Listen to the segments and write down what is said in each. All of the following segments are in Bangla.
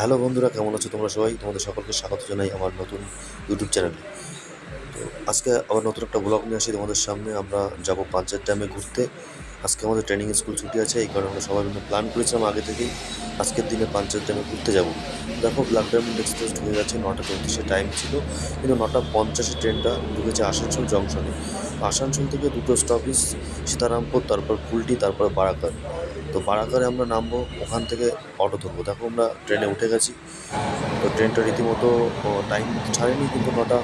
হ্যালো বন্ধুরা, কেমন আছো তোমরা সবাই? তোমাদের সকলকে স্বাগত জানাই আমার নতুন ইউটিউব চ্যানেলে তো আজকে আবার নতুন একটা ব্লগ নিয়ে আসি তোমাদের সামনে। আমরা যাব পাঞ্চের ড্যামে ঘুরতে। আজকে আমাদের ট্রেনিং স্কুল ছুটি আছে, এই কারণে আমরা সবাই মিলে প্ল্যান করেছিলাম আগে থেকেই আজকের দিনে পাঞ্চের ড্যামে ঘুরতে যাব। দেখো ব্ল্যাক ডায়মন্ড এক্সপ্রেস ঢুকে গেছে, নটা চৌত্রিশে টাইম ছিল। কিন্তু নটা পঞ্চাশে ট্রেনটা ঢুকেছে আসানসোল জংশনে আসানসোল থেকে দুটো স্টপেজ সীতারামপুর, তারপর ফুলটি তারপর বারাকার। তো বারাকারে আমরা নামবো, ওখান থেকে অটো ধরবো। দেখো আমরা ট্রেনে উঠে গেছি। তো ট্রেনটা রীতিমতো টাইম ছাড়েনি কিন্তু নটা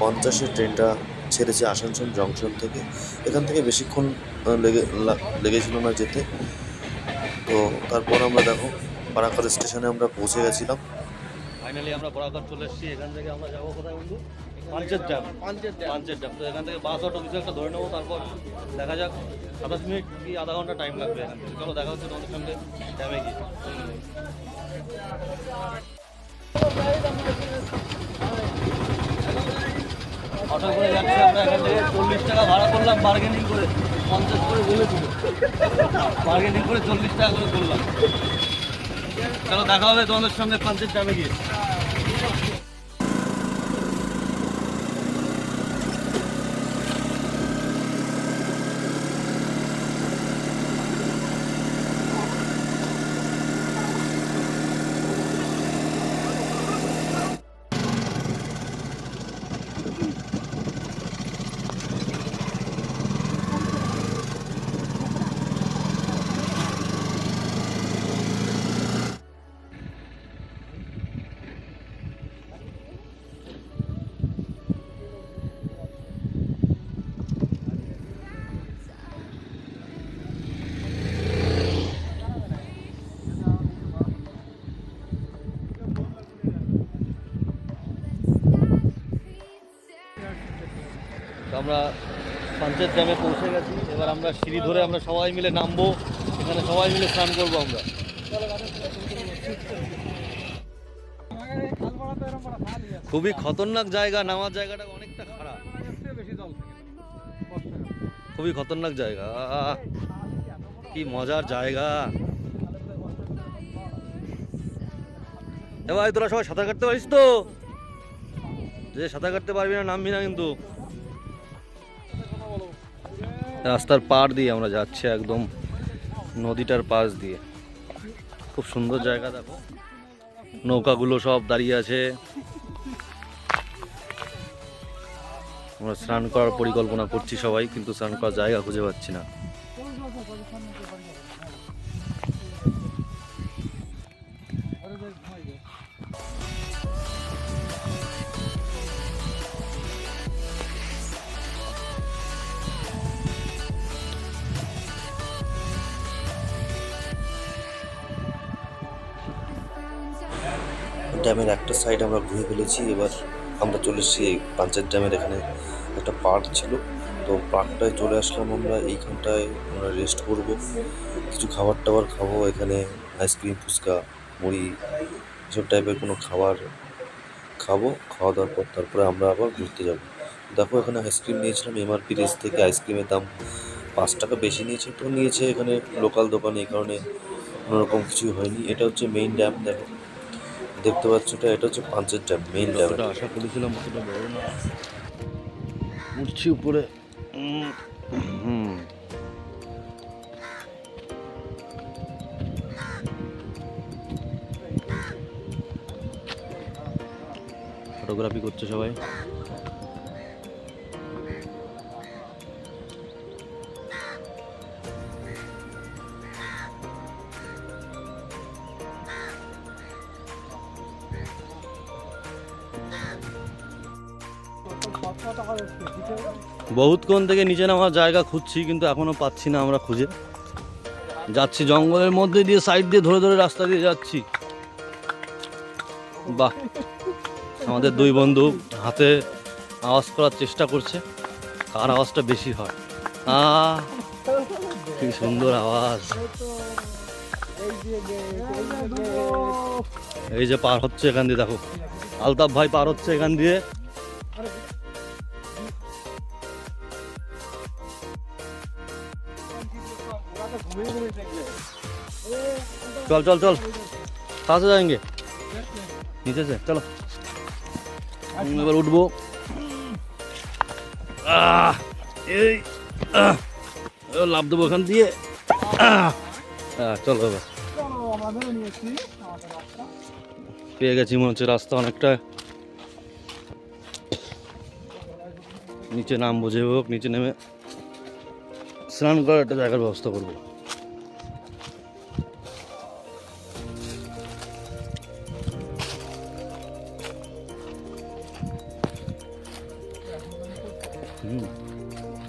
পঞ্চাশে ট্রেনটা ছেড়েছে আসানসোল জংশন থেকে। এখান থেকে বেশিক্ষণ লেগে লেগেছিল না যেতে। তো তারপর আমরা দেখো বারাকার স্টেশনে আমরা পৌঁছে গেছিলাম। ফাইনালি আমরা বরাকর চলে এসেছি। এখান থেকে আমরা যাব কোথায় বন্ধু? Panchet dam. Panchet dam. Panchet dam. তো এখান থেকে বাস অটো কিছু একটা ধরে নেব তারপর দেখা যাক। সাতাশ মিনিট কি আধা ঘণ্টা টাইম লাগবে এখান থেকে। চলো দেখা হচ্ছে তোমাদের সঙ্গে ড্যামে গিয়ে। অটো করে যাচ্ছি আমরা এখান থেকে চল্লিশ টাকা ভাড়া করলাম বার্গেনিং করে। পঞ্চাশ করে বলেছিল বার্গেনিং করে চল্লিশ টাকা করে করলাম। চলো দেখা হবে তোমাদের সঙ্গে পাঞ্চের ড্যামে গিয়ে। আমরা পাঞ্চের ড্যামে পৌঁছে গেছি। এবার আমরা সিঁড়ি ধরে আমরা সবাই মিলে নামবো। এখানে সবাই মিলে স্নান করব আমরা। খুবই খতরনাক জায়গা, নামার জায়গাটা অনেকটা খারাপ। খুবই খতরনাক জায়গা। কি মজার জায়গা। এবার তোরা সবাই সাঁতার কাটতে পারিস তো? যে সাঁতার কাটতে পারবি না, নামবি না কিন্তু। রাস্তার পার দিয়ে আমরা যাচ্ছি একদম নদীটার পাশ দিয়ে। খুব সুন্দর জায়গা দেখো। নৌকাগুলো সব দাঁড়িয়ে আছে। আমরা স্নান করার পরিকল্পনা করছি সবাই, কিন্তু স্নান করার জায়গা খুঁজে পাচ্ছি না। ড্যামের একটা সাইড আমরা ঘুরে ফেলেছি। এবার আমরা চলে এসেছি পাঞ্চের ড্যামের এখানে একটা পার্ক ছিল। তো পার্কটায় চলে আসলাম আমরা। এইখানটায় আমরা রেস্ট করব। কিছু খাবার টাবার খাব। এখানে আইসক্রিম ফুচকা, মুড়ি, এসব টাইপের কোনো খাবার খাব। খাওয়া দাওয়ার পর তারপরে আমরা আবার ঘুরতে যাব। দেখো এখানে আইসক্রিম নিয়েছিলাম। এমআরপি রেস থেকে আইসক্রিমের দাম পাঁচ টাকা বেশি নিয়েছে। তো নিয়েছে এখানে লোকাল দোকানে। এই কারণে কোনোরকম কিছুই হয়নি। এটা হচ্ছে মেইন ড্যাম দেখো। দেখতে পাচ্ছ এটা এটা হচ্ছে পাঞ্চের ট্যাপ মেইন ট্যাপ আশা করেছিলাম অতটা বড় না। উঠছি উপরে। হুম। ফটোগ্রাফি করছে সবাই। বহুতক্ষণ থেকে নিচে নামার জায়গা খুঁজছি, কিন্তু এখনও পাচ্ছি না আমরা খুঁজে। যাচ্ছি জঙ্গলের মধ্যে দিয়ে সাইড দিয়ে ধরে ধরে রাস্তা দিয়ে যাচ্ছি। বাহ! আমাদের দুই বন্ধু হাতে আওয়াজ করার চেষ্টা করছে, কার আওয়াজটা বেশি হয়? আ কি সুন্দর আওয়াজ। এই যে পার হচ্ছে এখান দিয়ে, দেখো। আলতাফ ভাই পার হচ্ছে এখান দিয়ে। चल चल चल कहाँ से जाएंगे নিচেছে চলো উম, এবার উঠবো আহ, এই আহ, এবার লাভ দেবো ওখান দিয়ে আহ, আহ, চলো এবার পেয়ে গেছি মনে হচ্ছে রাস্তা অনেকটা নিচে নামবো যে হোক নিচে নেমে স্নান করার একটা জায়গার ব্যবস্থা করবো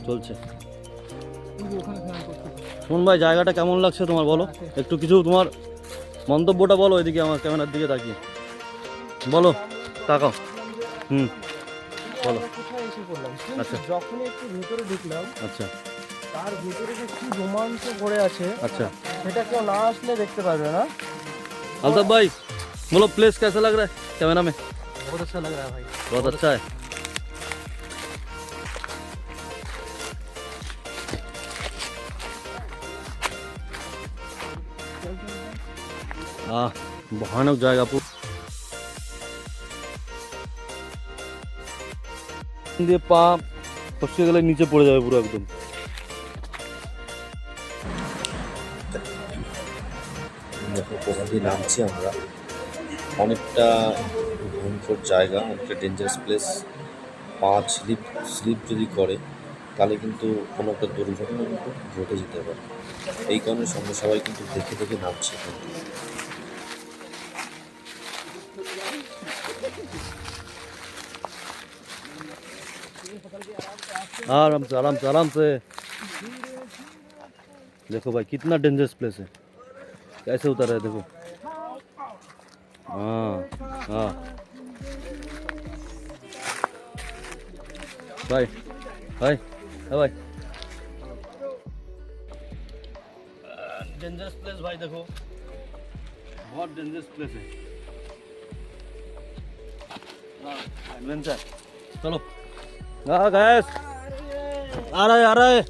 চলছে শোন ভাই জায়গাটা কেমন লাগছে তোমার বলো একটু কিছু তোমার মন্তব্যটা বলো এদিকে আমার ক্যামেরার দিকে তাকিয়ে বলো তাকাও হুম বলো কোথায় এসে পড়লাম কিন্তু আচ্ছা। যখনই একটু ভেতরে ঢুকলাম আচ্ছা তার ভেতরে যে কি রোমাঞ্চ ভরে আছে अच्छा সেটা কেউ না আসলে দেখতে পারবে না अल्ताफ भाई बोलो प्लेस कैसा लग रहा है कैमरा में बहुत अच्छा लग रहा है भाई बहुत अच्छा है আহ, ভয়ানক জায়গা দিয়ে পা ফসকে গেলে নিচে পড়ে যাবে পুরো একদম। নামছি আমরা। অনেকটা ভয়ঙ্কর জায়গা, অনেকটা ডেঞ্জারাস প্লেস পা স্লিপ স্লিপ যদি করে, তাহলে কিন্তু কোনো একটা দুর্ঘটনা কিন্তু ঘটে যেতে পারে। এই কারণে সঙ্গে সবাই কিন্তু দেখে দেখে নামছে आराम से आराम से आराम से। देखो भाई कितना डेंजरस प्लेस है। कैसे उतर रहा है देखो। हाँ हाँ। भाई भाई हाँ भाई। डेंजरस प्लेस भाई देखो। बहुत डेंजरस प्लेस है। हाँ, एडवेंचर चलो। हाँ गैस आ रहा है आ रहा है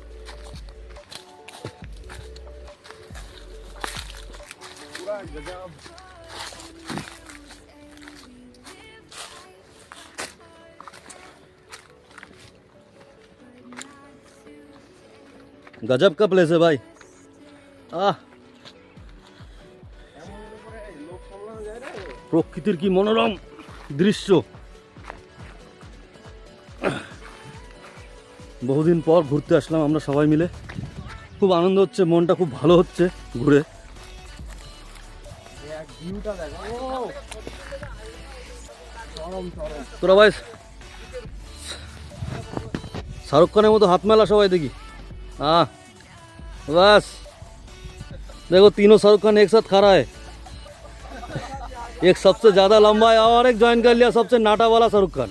गजब का प्लेस है भाई আহ প্রকৃতির কি মনোরম দৃশ্য বহুদিন পর ঘুরতে আসলাম আমরা সবাই মিলে খুব আনন্দ হচ্ছে মনটা খুব ভালো হচ্ছে ঘুরে এক ভিউটা দেখো ও চরম চরম তোরা ভাই শাহরুখ খানের মতো হাত মেলা সবাই দেখি हाँ बस देखो तीनों शाहरुख खान एक साथ खड़ा है एक सबसे ज़्यादा लंबा है और एक ज्वाइन कर लिया सबसे नाटा वाला शाहरुख खान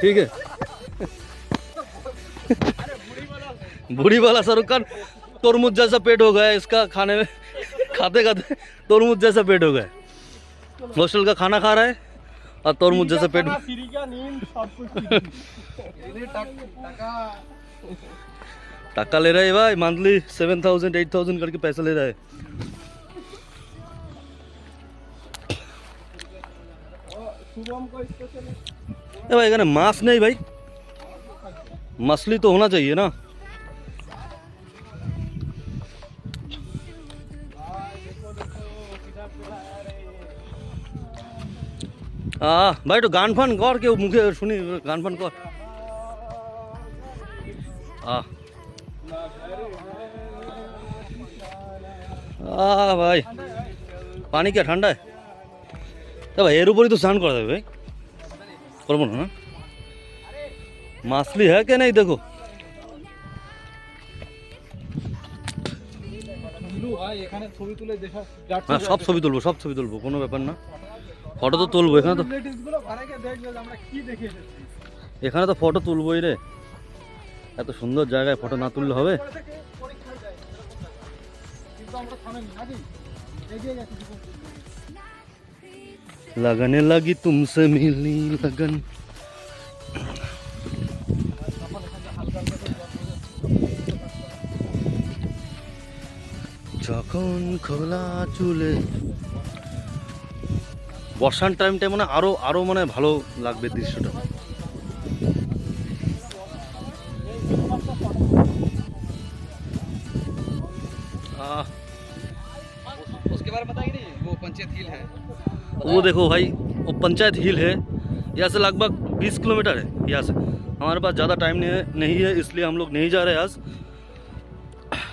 ठीक है बूढ़ी वाला शाहरुख खान तरमुज जैसा पेट हो गया इसका खाने में। खाते खाते तरमुज जैसा पेट हो गया हॉस्टल का खाना खा रहा है और तरमुज जैसा पेट टक्का ले रहा है भाई monthly seven thousand eight thousand करके पैसा ले रहा है। भाई मांस नहीं भाई मछली तो होना चाहिए ना। ভাই একটু গান ফান কর কেউ মুখে শুনি গান ফান কর। আহ। ভাই পানি কে ঠান্ডা है এ ভাই এর উপরই তো স্নান করা যাবে ভাই। করব না না? মাছলি হ্যাঁ কে নেই দেখো। হ্যাঁ সব ছবি তুলবো সব ছবি তুলবো কোনো ব্যাপার না। ফটো তো তুলবো এখানে তো রিলেটিভস গুলো ঘরে গিয়ে দেখবে যে আমরা কি দেখে এসেছি এখানে তো ফটো তুলবোই রে এত সুন্দর জায়গায় ফটো না তুললে হবে পরে থেকে পরীক্ষায় যায় কিন্তু আমরা থামেনি নাকি এগিয়ে গেছি लगने लगी तुमसे मिलनी लगन যখন খোলা চুলে বর্ষার টাইমটা মানে আরো আরো মানে ভালো লাগবে দৃশ্যটা आह, उसके बारे में बताएंगे नहीं वो पंचायत हिल है वो देखो भाई वो पंचायत हिल है यहाँ से लगभग 20 किलोमीटर है यहाँ से हमारे पास ज़्यादा टाइम नहीं है नहीं है इसलिए हम लोग नहीं जा रहे आज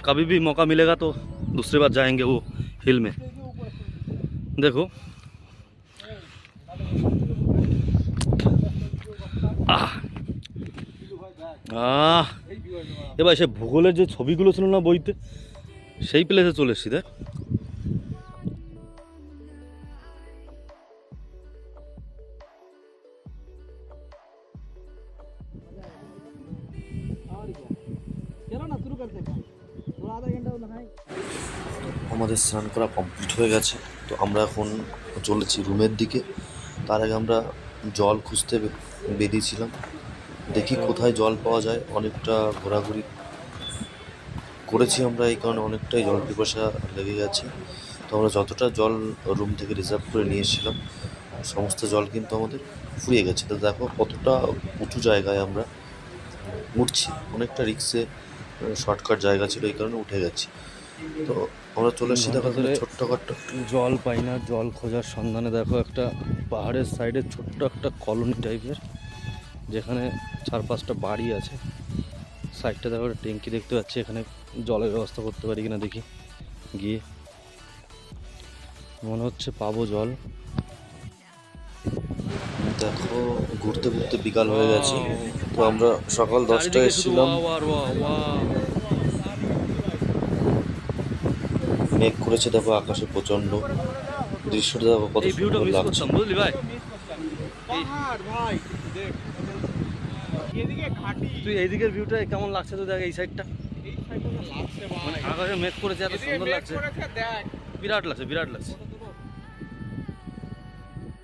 कभी भी मौका मिलेगा तो दूसरी बार जाएंगे वो हिल में देखो আহ। এবার সে ভূগোলের যে ছবিগুলো ছিল না বইতে, সেই প্লেসে চলে এসছি, দেখ। আমাদের স্নান করা কমপ্লিট হয়ে গেছে। তো আমরা এখন চলেছি রুমের দিকে। তার আগে আমরা জল খুঁজতে বেরিয়েছিলাম। দেখি কোথায় জল পাওয়া যায়। অনেকটা ঘোরাঘুরি করেছি আমরা, এই কারণে অনেকটাই জল পিপাসা লেগে গেছে। তো আমরা যতটা জল রুম থেকে রিজার্ভ করে নিয়েছিলাম, সমস্ত জল কিন্তু আমাদের ফুরিয়ে গেছে। তো দেখো কতটা উঁচু জায়গায় আমরা উঠছি। অনেকটা রিক্সে শর্টকাট জায়গা ছিল, এই কারণে উঠে গেছি। তো আমরা চলে এসেছি দেখা ছোট্টখাট্ট জল পাই না জল খোঁজার সন্ধানে। দেখো একটা পাহাড়ের সাইডে ছোট্ট একটা কলোনি টাইপের যেখানে চার পাঁচটা বাড়ি আছে। সাইডটা দেখো একটা ট্যাঙ্কি দেখতে পাচ্ছি এখানে জলের ব্যবস্থা করতে পারি কিনা দেখি। গিয়ে মনে হচ্ছে পাবো জল। দেখো ঘুরতে ঘুরতে বিকাল হয়ে গেছে। তো আমরা সকাল দশটায় এসেছিলাম। মেঘ করেছে দেখো আকাশে প্রচণ্ড দৃশ্যটা দেখো কত এই ভিউটা সুন্দর লাগছে। বুঝলি ভাই? ভাই দেখ এদিকে ঘাটি তুই এইদিকের ভিউটা কেমন লাগছে তো দেখ এই সাইডটা এই মানে আকাশে মেঘ করেছে এত সুন্দর লাগছে। বিরাট লাগছে বিরাট লাগছে।